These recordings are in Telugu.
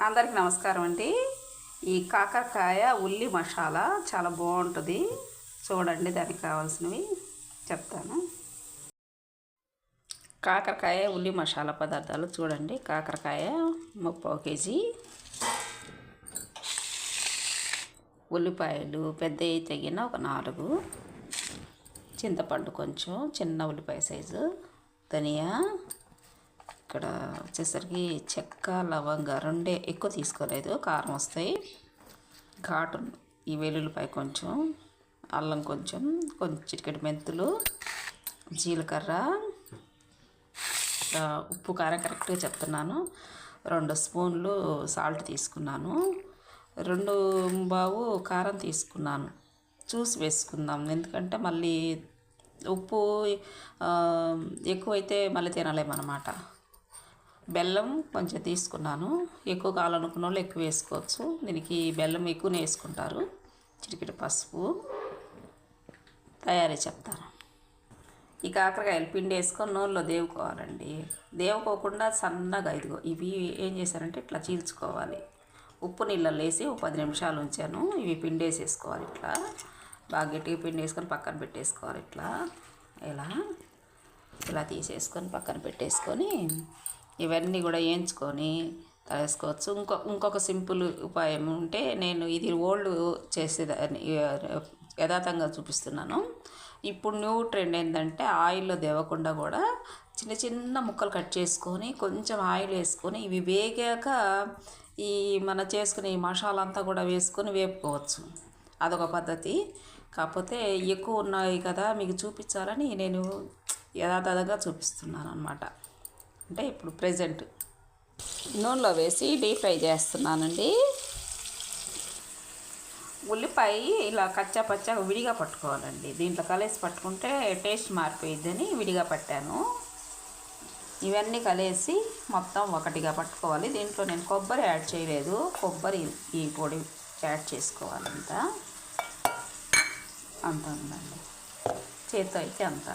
అందరికి నమస్కారం అండి. ఈ కాకరకాయ ఉల్లి మసాలా చాలా బాగుంటుంది. చూడండి దానికి కావాల్సినవి చెప్తాను. కాకరకాయ ఉల్లి మసాలా పదార్థాలు చూడండి. కాకరకాయ ముప్పావు కేజీ. ఉల్లిపాయలు పెద్దవి తగిన ఒక నాలుగు. చింతపండు కొంచెం చిన్న ఉల్లిపాయ సైజు. ధనియా. ఇక్కడ వచ్చేసరికి చెక్క లవంగ రెండే ఎక్కువ తీసుకోలేదు. కారం వస్తాయి. ఘాటు ఈ వెల్లుల్లిపాయ కొంచెం అల్లం కొంచెం కొంచెం చిటికెట్ మెంతులు జీలకర్ర ఉప్పు కారం కరెక్ట్గా చెప్తున్నాను. రెండు స్పూన్లు సాల్ట్ తీసుకున్నాను. రెండు బావు కారం తీసుకున్నాను. చూసి వేసుకుందాం. ఎందుకంటే మళ్ళీ ఉప్పు ఎక్కువైతే మళ్ళీ తినలేమన్నమాట. బెల్లం కొంచెం తీసుకున్నాను. ఎక్కువ కావాలనుకున్న వాళ్ళు ఎక్కువ వేసుకోవచ్చు. దీనికి బెల్లం ఎక్కువనే వేసుకుంటారు. చిటికిట పసుపు తయారీ చెప్తాను. ఈ కాకరకాయలు పిండి వేసుకొని నూనెలో దేవుకోవాలండి. దేవుకోకుండా సన్నగా ఇదిగో ఇవి ఏం చేశారంటే ఇట్లా చీల్చుకోవాలి. ఉప్పు నీళ్ళలో వేసి ఒక పది నిమిషాలు ఉంచాను. ఇవి పిండి వేసేసుకోవాలి ఇట్లా. బాగా గట్టిగా పిండి వేసుకొని పక్కన పెట్టేసుకోవాలి ఇట్లా. ఇలా ఇలా తీసేసుకొని పక్కన పెట్టేసుకొని ఇవన్నీ కూడా వేయించుకొని వేసుకోవచ్చు ఇంకో ఇంకొక సింపుల్ ఉపాయం ఉంటే నేను ఇది ఓల్డ్ చేసేదాన్ని యథాతంగా చూపిస్తున్నాను. ఇప్పుడు న్యూ ట్రెండ్ ఏంటంటే ఆయిల్లో దేవకుండా కూడా చిన్న చిన్న ముక్కలు కట్ చేసుకొని కొంచెం ఆయిల్ వేసుకొని ఇవి వేగాక ఈ మన చేసుకునే ఈ మసాలా అంతా కూడా వేసుకొని వేపుకోవచ్చు. అదొక పద్ధతి. కాకపోతే ఎక్కువ ఉన్నాయి కదా మీకు చూపించాలని నేను యథాతథంగా చూపిస్తున్నాను అనమాట అంటే ఇప్పుడు ప్రజెంట్. నూనెలో వేసి డీప్ ఫ్రై చేస్తున్నానండి. ఉల్లిపాయ ఇలా కచ్చా పచ్చా విడిగా పట్టుకోవాలండి. దీంట్లో కలిసి పట్టుకుంటే టేస్ట్ మారిపోయిద్దని విడిగా పట్టాను. ఇవన్నీ కలిసి మొత్తం ఒకటిగా పట్టుకోవాలి. దీంట్లో నేను కొబ్బరి యాడ్ చేయలేదు. కొబ్బరి ఈ పొడి యాడ్ చేసుకోవాలంత అంత ఉందండి. చేత్తో అయితే అంత.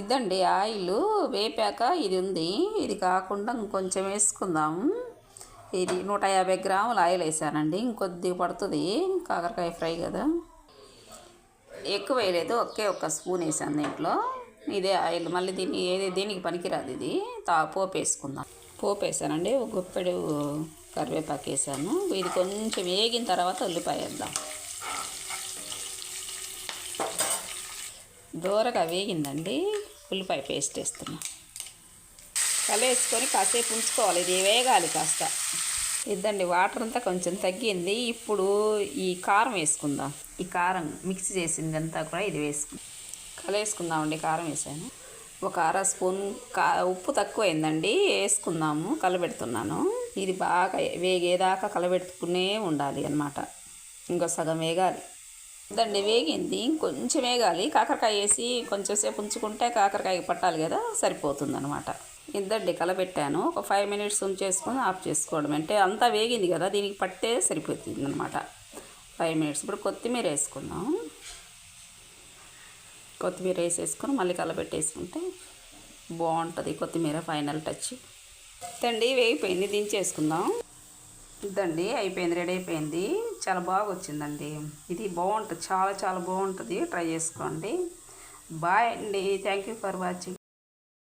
ఇదండి ఆయిల్ వేపాక ఇది ఉంది. ఇది కాకుండా ఇంకొంచెం వేసుకుందాం. ఇది నూట యాభై గ్రాముల ఆయిల్ వేసానండి ఇంకొద్దిగా పడుతుంది. కాకరకాయ ఫ్రై కదా. ఎక్కువ వేయలేదు ఒకే ఒక్క స్పూన్ వేసాను దీంట్లో. ఇదే ఆయిల్ మళ్ళీ దీన్ని ఏది దేనికి పనికిరాదు ఇది. తా పోపు వేసుకుందాం. పోపు వేసానండి ఒక గుప్పెడు కరివేపాకు వేసాను. ఇది కొంచెం వేగిన తర్వాత ఉల్లిపాయ వేద్దాం. దూరగా వేగిందండి. ఉల్లిపాయ పేస్ట్ వేస్తున్నా. కలివేసుకొని కాసేపు ఉంచుకోవాలి. ఇది వేగాలి కాస్త. ఇద్దండి వాటర్ అంతా కొంచెం తగ్గింది. ఇప్పుడు ఈ కారం వేసుకుందాం. ఈ కారం మిక్స్ చేసింది అంతా కూడా ఇది వేసుకుందాం కలివేసుకుందామండి కారం వేసాను. ఒక అర స్పూన్ కా ఉప్పు తక్కువైందండి వేసుకుందాము కలబెడుతున్నాను. ఇది బాగా వేగేదాకా కలబెట్టుకునే ఉండాలి అన్నమాట. ఇంకో సగం వేగాలి. దండి వేగింది కొంచెం వేగాలి. కాకరకాయ వేసి కొంచెం సేపు ఉంచుకుంటే కాకరకాయ పట్టాలి కదా సరిపోతుంది అనమాట ఇద్దండి కలబెట్టాను. ఒక ఫైవ్ మినిట్స్ ఉంచేసుకొని ఆఫ్ చేసుకోవడం. అంటే అంతా వేగింది కదా దీనికి పట్టే సరిపోతుంది అనమాట ఫైవ్ మినిట్స్ ఇప్పుడు కొత్తిమీర వేసుకుందాం. కొత్తిమీర వేసేసుకొని మళ్ళీ కలబెట్టేసుకుంటే బాగుంటుంది కొత్తిమీర ఫైనల్ టచ్ తండి వేగిపోయింది దించేసుకుందాం. ఇదండి అయిపోయింది రెడీ అయిపోయింది. చాలా బాగా వచ్చిందండి ఇది బాగుంటుంది చాలా చాలా బాగుంటుంది. ట్రై చేసుకోండి. బాయ్ అండి. Thank you for watching